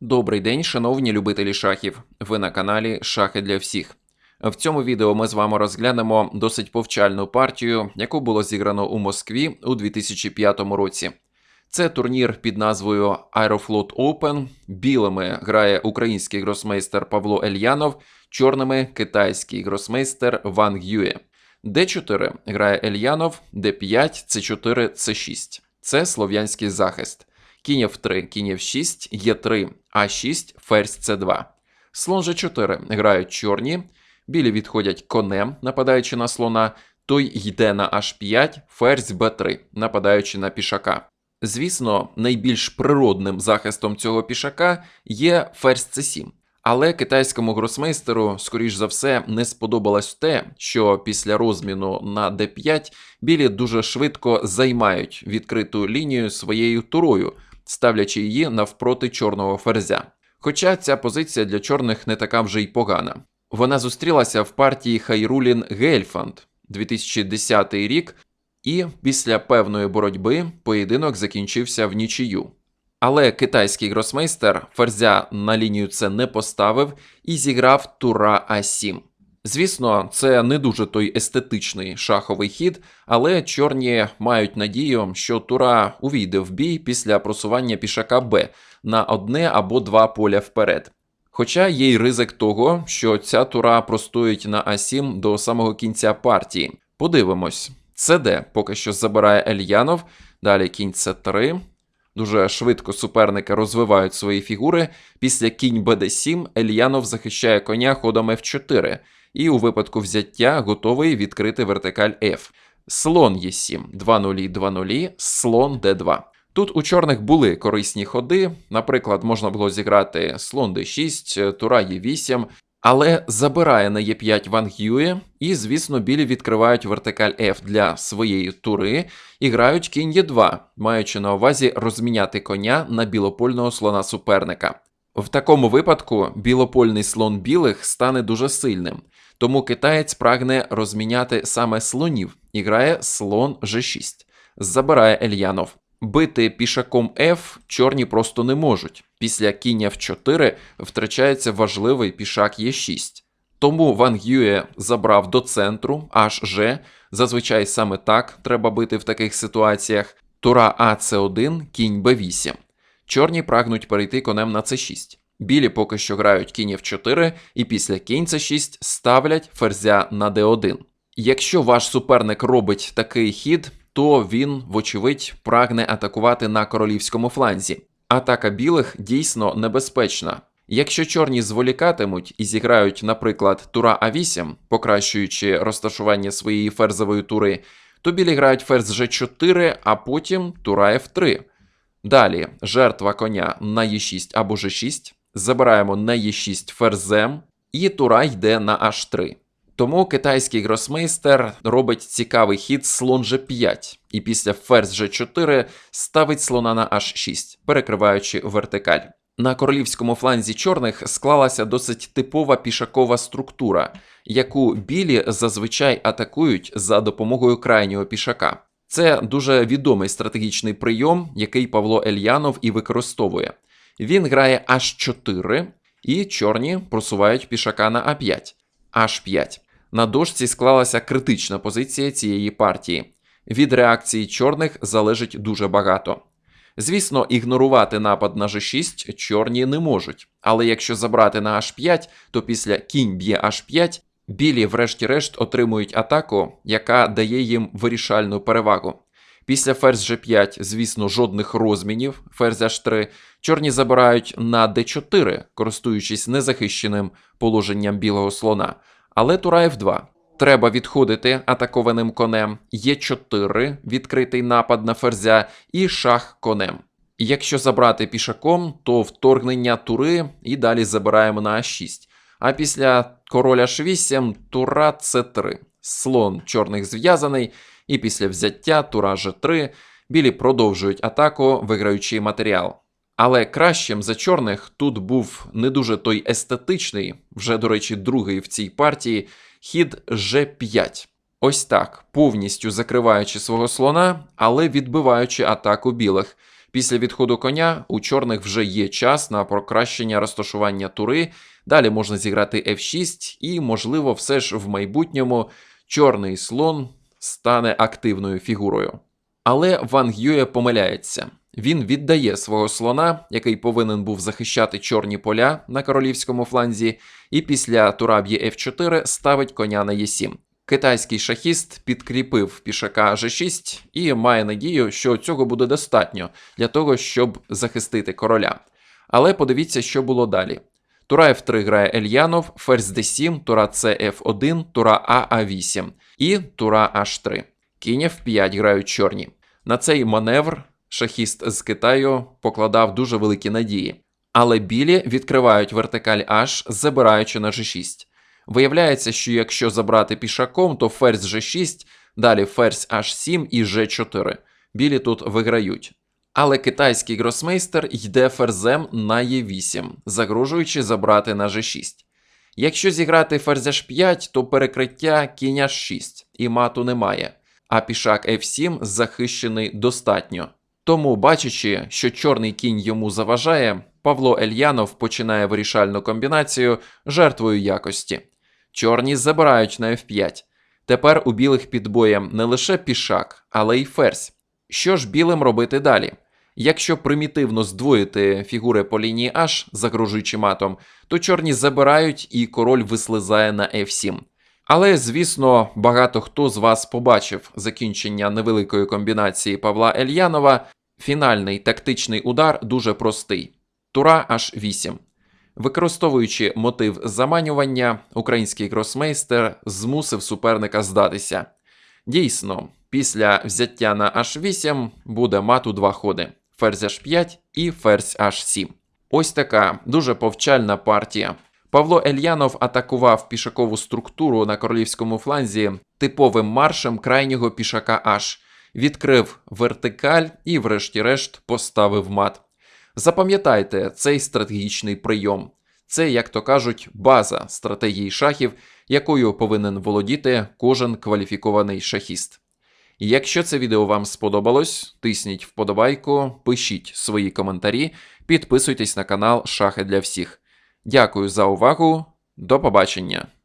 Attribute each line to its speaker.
Speaker 1: Добрий день, шановні любителі шахів. Ви на каналі Шахи для всіх. В цьому відео ми з вами розглянемо досить повчальну партію, яку було зіграно у Москві у 2005 році. Це турнір під назвою Aeroflot Open. Білими грає український гросмейстер Павло Ельянов, чорними китайський гросмейстер Ван Гює. Д4 грає Ельянов, Д5, С4, С6. Це слов'янський захист. Кінь F3, кінь F6, Е3, А6, ферзь С2. Слон G4 грають чорні, білі відходять конем, нападаючи на слона, той йде на H5, ферзь Б3, нападаючи на пішака. Звісно, найбільш природним захистом цього пішака є ферзь С7. Але китайському гросмейстеру, скоріш за все, не сподобалось те, що після розміну на d5 білі дуже швидко займають відкриту лінію своєю турою, ставлячи її навпроти чорного ферзя. Хоча ця позиція для чорних не така вже й погана. Вона зустрілася в партії Хайрулін Гельфанд 2010 рік, і після певної боротьби поєдинок закінчився в нічию. Але китайський гросмейстер ферзя на лінію це не поставив і зіграв тура А7. Звісно, це не дуже той естетичний шаховий хід, але чорні мають надію, що тура увійде в бій після просування пішака Б на одне або два поля вперед. Хоча є й ризик того, що ця тура простоїть на А7 до самого кінця партії. Подивимось. ЦД поки що забирає Ельянов, далі кінь С3. Дуже швидко суперники розвивають свої фігури. Після кінь БД7 Ельянов захищає коня ходом F4 і у випадку взяття готовий відкрити вертикаль F. Слон Е7, 2-0, 2-0, слон Д2. Тут у чорних були корисні ходи, наприклад, можна було зіграти слон d6, тура Е8, але забирає на Е5 Ван Гює, і, звісно, білі відкривають вертикаль F для своєї тури і грають кінь Е2, маючи на увазі розміняти коня на білопольного слона суперника. В такому випадку білопольний слон білих стане дуже сильним, тому китаєць прагне розміняти саме слонів і грає слон G6. Забирає Ельянов. Бити пішаком F чорні просто не можуть. Після кінь F4 втрачається важливий пішак Е6. Тому Ван Гює забрав до центру аж HG, зазвичай саме так треба бити в таких ситуаціях. Тура АЦ1, кінь Б8. Чорні прагнуть перейти конем на С6. Білі поки що грають кінь F4 і після кінь С6 ставлять ферзя на D1. Якщо ваш суперник робить такий хід, то він, вочевидь, прагне атакувати на королівському фланзі. Атака білих дійсно небезпечна. Якщо чорні зволікатимуть і зіграють, наприклад, тура А8, покращуючи розташування своєї ферзової тури, то білі грають ферзь G4, а потім тура F3. Далі жертва коня на Е6 або G6, забираємо на Е6 ферзем, і тура йде на H3. Тому китайський гросмейстер робить цікавий хід слон G5, і після ферзь G4 ставить слона на H6, перекриваючи вертикаль. На королівському фланзі чорних склалася досить типова пішакова структура, яку білі зазвичай атакують за допомогою крайнього пішака. Це дуже відомий стратегічний прийом, який Павло Ельянов і використовує. Він грає H4, і чорні просувають пішака на А5, H5. На дошці склалася критична позиція цієї партії. Від реакції чорних залежить дуже багато. Звісно, ігнорувати напад на G6 чорні не можуть, але якщо забрати на H5, то після кінь б'є H5, білі, врешті-решт, отримують атаку, яка дає їм вирішальну перевагу. Після ферзь G5, звісно, жодних розмінів, ферзь H3, чорні забирають на D4, користуючись незахищеним положенням білого слона. Але тура F2. Треба відходити атакованим конем. Є4, відкритий напад на ферзя, і шах конем. Якщо забрати пішаком, то вторгнення тури і далі забираємо на А6. А після короля H8 тура С3. Слон чорних зв'язаний, і після взяття тура G3 білі продовжують атаку, виграючи матеріал. Але кращим за чорних тут був не дуже той естетичний, вже, до речі, другий в цій партії, хід G5. Ось так, повністю закриваючи свого слона, але відбиваючи атаку білих. Після відходу коня у чорних вже є час на покращення розташування тури. Далі можна зіграти F6, і, можливо, все ж в майбутньому чорний слон стане активною фігурою. Але Ван Гює помиляється. Він віддає свого слона, який повинен був захищати чорні поля на королівському фланзі, і після тура б'є F4 ставить коня на Е7. Китайський шахіст підкріпив пішака G6 і має надію, що цього буде достатньо для того, щоб захистити короля. Але подивіться, що було далі. Тура F3 грає Ельянов, ферзь D7, тура C F1, тура А А8 і тура H3. Кінь F5 грають чорні. На цей маневр шахіст з Китаю покладав дуже великі надії. Але білі відкривають вертикаль H, забираючи на G6. Виявляється, що якщо забрати пішаком, то ферзь G6, далі ферзь H7 і G4. Білі тут виграють. Але китайський гросмейстер йде ферзем на Е8, загрожуючи забрати на G6. Якщо зіграти ферзь H5, то перекриття кінь H6 і мату немає, а пішак F7 захищений достатньо. Тому, бачачи, що чорний кінь йому заважає, Павло Ельянов починає вирішальну комбінацію жертвою якості. Чорні забирають на F5. Тепер у білих під боєм не лише пішак, але й ферзь. Що ж білим робити далі? Якщо примітивно здвоїти фігури по лінії H, загрожуючи матом, то чорні забирають і король вислизає на F7. Але, звісно, багато хто з вас побачив закінчення невеликої комбінації Павла Ельянова. Фінальний тактичний удар дуже простий: тура H8. Використовуючи мотив заманювання, український гросмейстер змусив суперника здатися. Дійсно, після взяття на H8 буде мат у два ходи: ферзь H5 і ферзь H7. Ось така дуже повчальна партія. Павло Ельянов атакував пішакову структуру на королівському фланзі типовим маршем крайнього пішака H, відкрив вертикаль і, врешті-решт, поставив мат. Запам'ятайте цей стратегічний прийом. Це, як то кажуть, база стратегії шахів, якою повинен володіти кожен кваліфікований шахіст. Якщо це відео вам сподобалось, тисніть вподобайку, пишіть свої коментарі, підписуйтесь на канал Шахи для всіх. Дякую за увагу, до побачення!